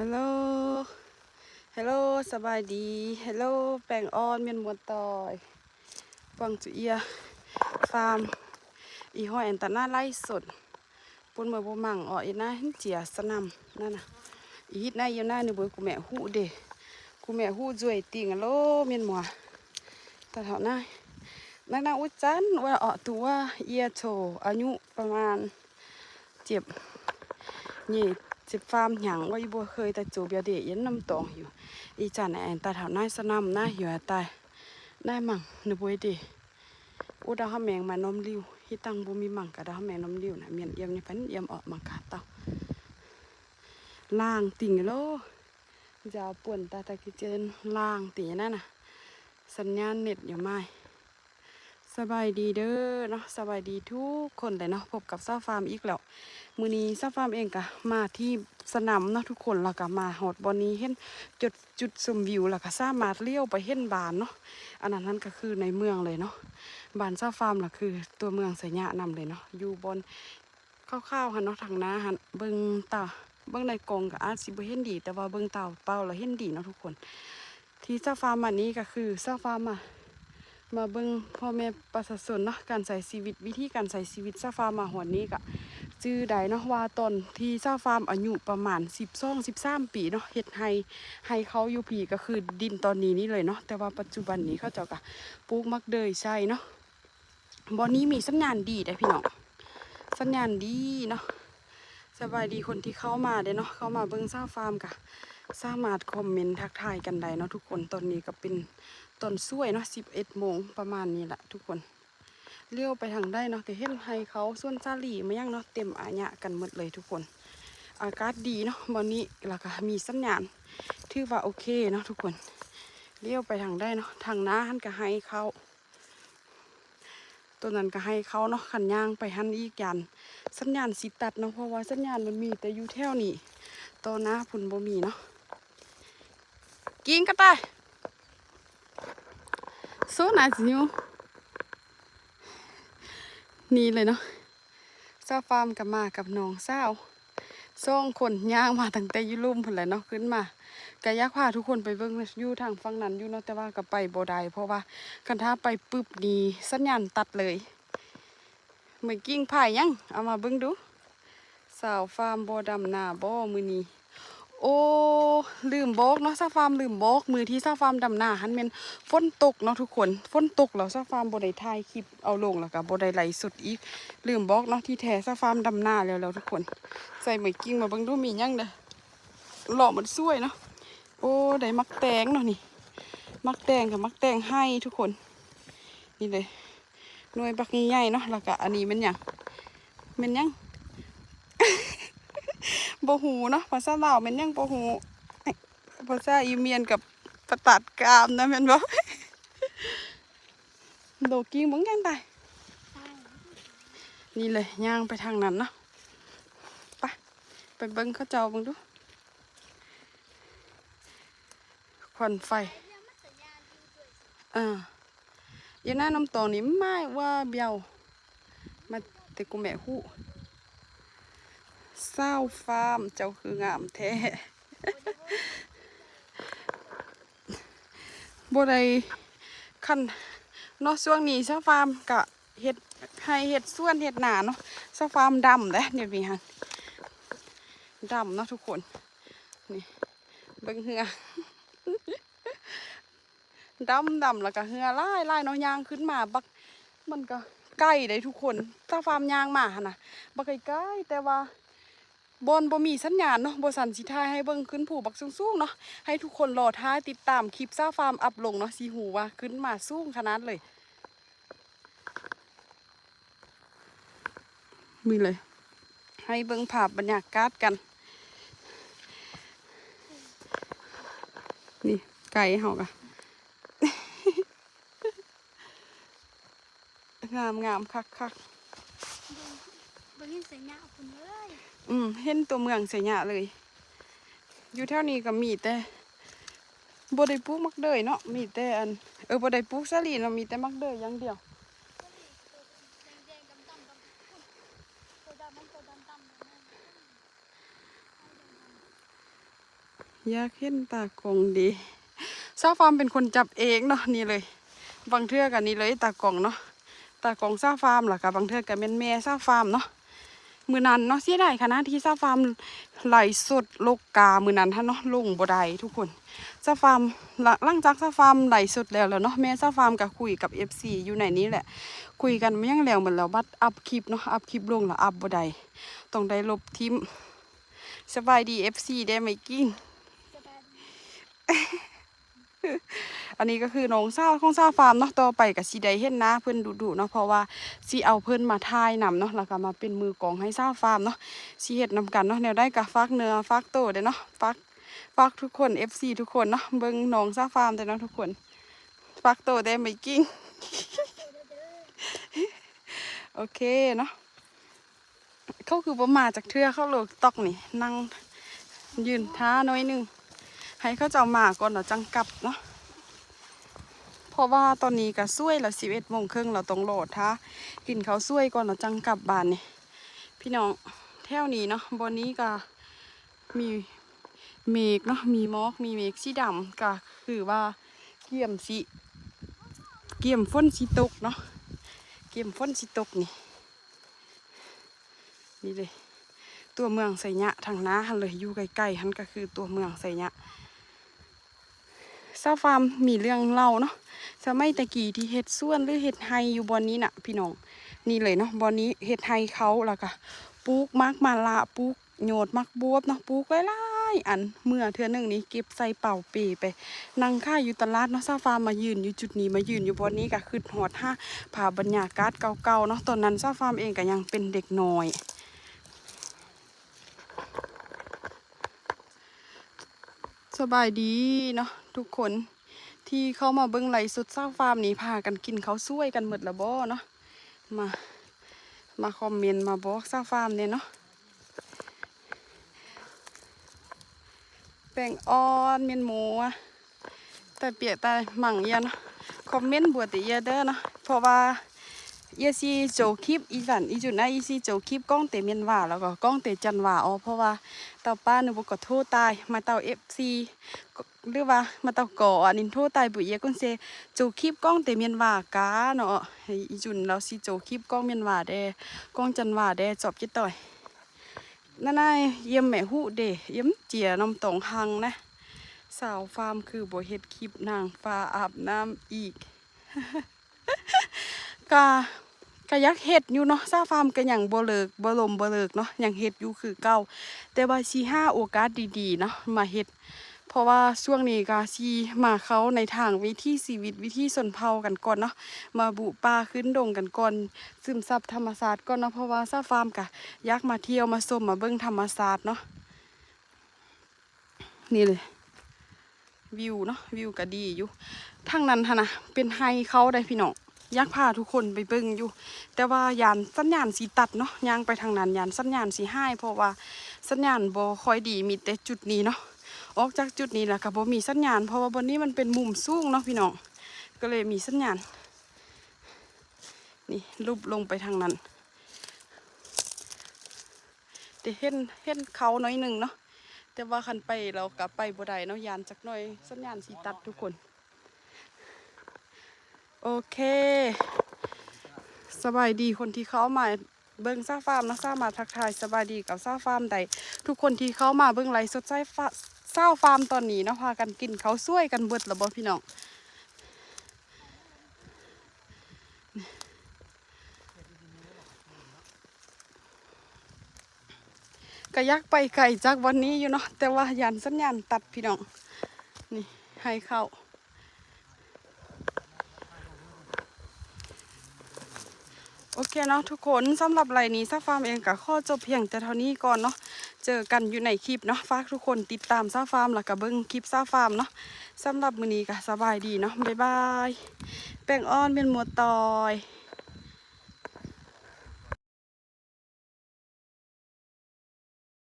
ฮัลโหล ฮัลโหลสบายดี ฮัลโหลแปลงออนเมียนมวนตอยฟังจุเอีย ฟาร์ม อีห้อยแอนตาหน้าไล่สดปนเมื่อบ่มั่งอออีน่าเห็นเจียสนำนั่นน่ะอีฮิตน้าเยยวหน้านี่เบยกูแม่หูเดกูแม่หูจ่วยติงอะโลเมียนมัวแต่เท่านั้นนักนาอุจจันว่าเออตัวเอียโชอายุประมาณเจ็บนี่ สิบฟาร์มหยังว่าอีบัวเคยแต่จูบยาเดียยันน้ำตองอยู่อีจานแอนตาแถวหน้าสนามหน้าอยู่อะตายได้มั่งนึกไว้ดีอุดาหแมงมานมริวฮิตังบุมีมั่งกะดาหแมงนมริวนะเมียนเยี่ยมนี่พันเยี่ยมออกมังกาเต้าล่างติ่งโลจะเอาป่วนตาตะกิเจนล่างติ่งนั่นน่ะสัญญาณเน็ตอยู่ไหม สบายดีเด้อเนาะสบายดีทุกคนเลยเนาะพบกับซาฟาร์มอีกแล้วมือนี้ซาฟาร์มเองกะมาที่สนามเนาะทุกคนแล้วก็มาหอดบอนนี้เห็นจุดจุดชมวิวแล้วก็สามารถเลี้ยวไปเห็นบานเนาะอันนั้นนั่นก็คือในเมืองเลยเนาะบานซาฟาร์มล่ะคือตัวเมืองสยะนำเลยเนาะอยู่บนคร่าวๆหันเนาะทางนาหันเบิ่งตาเบิ่งในกรงก็อาจสิบเห็นดี แต่ว่าเบิ่งตาเปล่าแล้วเห็นดีเนาะทุกคน ที่ซาฟาร์มอันนี้ก็คือซาฟาร์มอะ มาเบิ่งพ่อแม่ประชาชนเนาะการใส่ชีวิตวิธีการใส่ชีวิตซาฟาร์มมาหวนนี้ก็จื้อใดเนาะว่าตอนที่ซาฟาร์มอายุประมาณ12 13ปีเนาะเฮ็ดให้ให้เขาอยู่ผีก็คือดินตอนนี้นี่เลยเนาะแต่ว่าปัจจุบันนี้เขาเจ้าก็ปลูกมักเดยใช่เนาะบอนี้มีสัญญาณดีได้พี่น้องสัญญาณดีเนาะสบายดีคนที่เข้ามาเด้เนาะเข้ามาเบิ่งซาฟาร์มก็ สามารถคอมเมนต์ทักทายกันได้เนาะทุกคนตอนนี้ก็เป็นตอนสวยเนาะสิบเอ็ดโมงประมาณนี้แหละทุกคนเลี้ยวไปทางได้เนาะแต่เห็นให้เขาส่วนซาลีมายังเนาะเต็มอาญะกันหมดเลยทุกคน อากาศดีเนาะวันนี้แล้วก็มีสัญญาณถือว่าโอเคเนาะทุกคนเลี้ยวไปทางได้เนาะทางหน้าหันก็ให้เขาตัวนั้นก็ให้เขาเนาะขันย่างไปหันอีกยันสัญญาณสิตัดเนาะเพราะว่าสัญญาณมันมีแต่อยู่แถวนี้ตอนหน้าพุ่นบ่มีเนาะ กินก็ตาย so nice you นี่เลยเนาะซาฟาร์มกับมากับน้องสาวสองคนย่างมาตั้งแต่ยุลุ่มพุ่นแหละเนาะขึ้นมากะยักพาทุกคนไปเบิ่งอยู่ทางฝั่งนั้นอยู่เนาะแต่ว่าก็ไปบ่ได้เพราะว่าคันถ้าไปปึ๊บนี่สัญญาณตัดเลยเมื่อกิ้งผ่ายยังเอามาเบิ่งดูสาวฟาร์มบ่ดำหน้าบ่มือนี้ โอ้ลืมบอกเนาะซาฟาร์มลืมบอกมือที่ซาฟาร์มดำหน้าหันเมนฝนตกเนาะทุกคนฝนตกแล้วซาฟาร์มบ่ได้ถ่ายคลิปเอาลงแล้วก็บ่ได้ไลฟ์สดอีกลืมบอกเนาะที่แท้ซาฟาร์มดำหน้าแล้วแล้วทุกคน ใส่เหมือกิ้งมาเบิ่งดูมียังเด้อหล่อมันสวยเนาะโอ้ได้มักแตงเนาะนี่ มักแตงกับมักแตงให้ทุกคน นี่เลยหน่วยบักใหญ่ๆเนาะแล้วก็อันนี้เป็นยังเป็นยัง บ่หูเนาะภาษาลาวมันยังบ่หูภาษาอีเมียนกับปตัดกามนะแม่นบ่โดกิ้งบ่ยังไปนี่เลยย่างไปทางนั้นเนาะไปไปเบิ่งเขาเจ้าเบิ่งดูควันไฟอ่าอย่หน้าน้ำตองนี่ไม่ว่าเบียวมาแต่กูแม่ฮู้ เศร้าฟาร์มเจ้าคืองามแท้บ่ได้คันเนาะช่วงนี้เศร้าฟาร์มกะเฮ็ดให้เฮ็ดส่วนเฮ็ดหนาเนาะเศร้าฟาร์มดำเด้เดี๋ยวนี้ฮะดำเนาะทุกคนนี่เบิ่งเหือดำดำแล้วก็เหือไล่ไล่เนาะยางขึ้นมาบักมันก็ใกล้ได้ทุกคนถ้าฟาร์มยางมาหั่นะบักใกล้แต่ว่า บนบ่มีสัญญาณเนาะบ่สันสิทายให้เบิ่งขึ้นผูบักสูงๆเนาะให้ทุกคนรอท้ายติดตามคลิปซ่าฟาร์มอัพลงเนาะสิหูว่าขึ้นมาสูงขนาดเลย มีเลย ให้เบิ่งภาพบรรยากาศกัน นี่ไก่เฮากะงามงามคักคัก บริเวณสัญญาคุณเลยอืมเห็นตัวเมืองเสียหยะเลย อยู่แถวนี้ก็มีแต่บ่ได้ปลูกมักเดยเนาะมีแต่อันเออบ่ได้ปลูกสาลีเนาะมีแต่มักเดยอย่างเดียวอยากเห็นตากล่องดีซาฟาร์มเป็นคนจับเองเนาะนี่เลย บางเทื่อกันนี่เลยตากล่องเนาะตากล่องซาฟาร์มล่ะกับบางเทื่อกันเป็นแม่ซาฟาร์มเนาะ มือนั้นเนาะเสียดายค่ะนะที่ซาฟาร์มไหลสดโลกกา มือนั้นท่านเนาะลงบ่ได้ทุกคนซาฟาร์มหลังหลังจากซาฟาร์มไหลสดแล้วแล้วเนาะแม่ซาฟาร์มก็คุยกับ FC อยู่ในนี้แหละ คุยกันไม่ยังแล้วเหมือนแล้วบัดอัพคลิปเนาะอัพคลิปลงแล้วอัพบ่ได้ต้องได้ลบทิมสบายดี FC ได้ไหมกิ้ง อันนี้ก็คือน้องซาของซาฟาร์มเนาะต่อไปกับสีไดเห็นน้าเพื่อนดุๆเนาะเพราะว่าสีเอาเพื่อนมาทายนำเนาะแล้วก็มาเป็นมือกองให้ซาฟาร์มเนาะสีเห็ดนำกันเนาะแนวได้กับฟักเนื้อฟักโตเด้เนาะฟักฟักทุกคน FC ทุกคนเนาะเบิ่งน้องซาฟาร์มเด้อเนาะทุกคนฟักโตได้ไหมกิ้งโอเคเนาะเขาคือประมาจากเทือเข้าโลกตอกนี่นั่งยืนท้าน้อยนึงให้เขาจะเอามาก่อนเราจังกลับเนาะ เพราะว่าตอนนี้ก็ช่วยแล้วสิบเอ็ดโมงครึ่งเราต้องโหลดท้ากินเขาวช่วยก่อนเราจังกลับบ้านนี่พี่น้องแถวนี้เนาะบนนี้ก็มีเมฆเนาะมีมอกมีเมฆสีดำก็คือว่าเกี่ยมสีเกี่ยมฝนสีตกเนาะเกี่ยมฝนสีตกนี่นี่เลยตัวเมืองไสยะทางน้าหันเลยอยู่ใกล้ๆหันก็คือตัวเมืองไสยะ ซาฟาร์มมีเรื่องเล่าเนาะสมัยตะกี้ที่เฮ็ดส่วนหรือเฮ็ดไฮอยู่บอนนี้น่ะ พี่น้องนี่เลยเนาะบอนนี้เฮ็ดไฮเขาแล้วก็ปลูกมักมาละปลูกโยดมักบวบเนาะปลูกหลายอันเมื่อเทือหนึงนี้เก็บใส่เป่าเปไปนั่งค่าอยู่ตลาดเนาะซาฟาร์มมายืนอยู่จุดนี้มายืนอยู่บอนนี้ก็คือหอดห้าผ่าบรรยากาศเก่าๆเนาะตอนนั้นซาฟาร์มเองก็ยังเป็นเด็กน้อยสบายดีเนาะ ทุกคนที่เข้ามาเบิ้งไหลสุดซาฟาร์มนี้พากันกินเขาวช่วยกันหมดละบ่เนาะมามาคอมเมนต์มาบอกซาฟาร์มเนี่ยเนาะแป้งอ่อนเมียนหมูอะแต่เปียกแต่หมั่งเอียเนาะคอมเมนต์บวชติเอียเด้อเนาะเพราะว่า เอียซีโจคลิปอีสันอีจุดนะอีซีโจคลิปกล้องเตเมียนว่าแล้วก็กล้องเตจันว่าอ๋อเพราะว่าเต่าป้าหนูบอกขอโทษตายมาเต่าเอฟซีหรือว่ามาเต่าก่ออันนินโทษตายบุญเอียกุนเซโจคลิปกล้องเตเมียนว่ากาเนาะให้อีจุนเราสิโจคลิปกล้องเมียนว่าแดกล้องจันว่าแดจอบจิตต่อยนั่นนายเยี่ยมแม่หูเดเยี่ยมเจียน้ำตองหังนะ สาวฟาร์มคือบ่เฮ็ดคลิปนางฟ้าอาบน้ำอีกกา ก็ยักเฮ็ดอยู่เนาะซาฟาร์มก็ยังบ่เลิกบ่ลมบ่เลิกเนาะยังเฮ็ดอยู่คือเก่าแต่ว่าสิหาโอกาสดีๆเนาะมาเฮ็ด เพราะว่าช่วงนี้ก็สิมาเขาในทางวิถีชีวิตวิถีชนเผากันก่อนเนาะมาบุป่าขึ้นดงกันก่อนซึมซับธรรมศาสตร์ก่อนเนาะเพราะว่าซาฟาร์มก็ยากมาเที่ยวมาชมมาเบิ่งธรรมศาสตร์เนาะนี่เลยวิวเนาะวิวก็ดีอยู่ทางนั้นฮะนะเป็นไฮเขาได้พี่น้อง อยากพาทุกคนไปเบิ่งอยู่ แต่ว่ายานสัญญาณสีตัดเนาะย่างไปทางนั้นยานสัญญาณสีให้เพราะว่าสัญญาณบ่ค่อยดีมีแต่จุดนี้เนาะออกจากจุดนี้แหล้วก็บ่มีสัญญาณ เพราะว่าบนนี้มันเป็นมุมสูงเนาะพี่น้องก็เลยมีสัญญาณ นี่รูปลงไปทางนั้นเดี๋ยวเห็นเห็นเขาหน้อยหนึ่งเนาะแต่ว่าคันไปเรากลับไปบ่ได้เนาะยานจักหน่อยสัญญาณสีตัดทุกคน โอเคสบายดีคนที่เข้ามาเบิ้งซาฟาร์มนะซามาทักทายสบายดีกับซาฟาร์มใดทุกคนที่เข้ามาเบิ้งไลฟ์สดใจฟ้าซาฟาร์มตอนนี้นะพากันกินเขาช่วยกันเบิดแล้วบ่พี่น้องก็ยักไปไกลจากวันนี้อยู่เนาะแต่ว่ายันสัญญาณตัดพี่น้องนี่ให้เข้า โอเคเนาะทุกคนสำหรับไลนี้ซาฟาร์มเองกับข้อจบเพียงแต่เท่านี้ก่อนเนาะเจอกันอยู่ในคลิปเนาะฝากทุกคนติดตามซาฟาร์มแล้วก็เบิ้งคลิปซาฟาร์มเนาะสำหรับมื้อนี้ก็สบายดีเนาะบ๊ายบายแป้งอ้อนเป็นหมวดตอย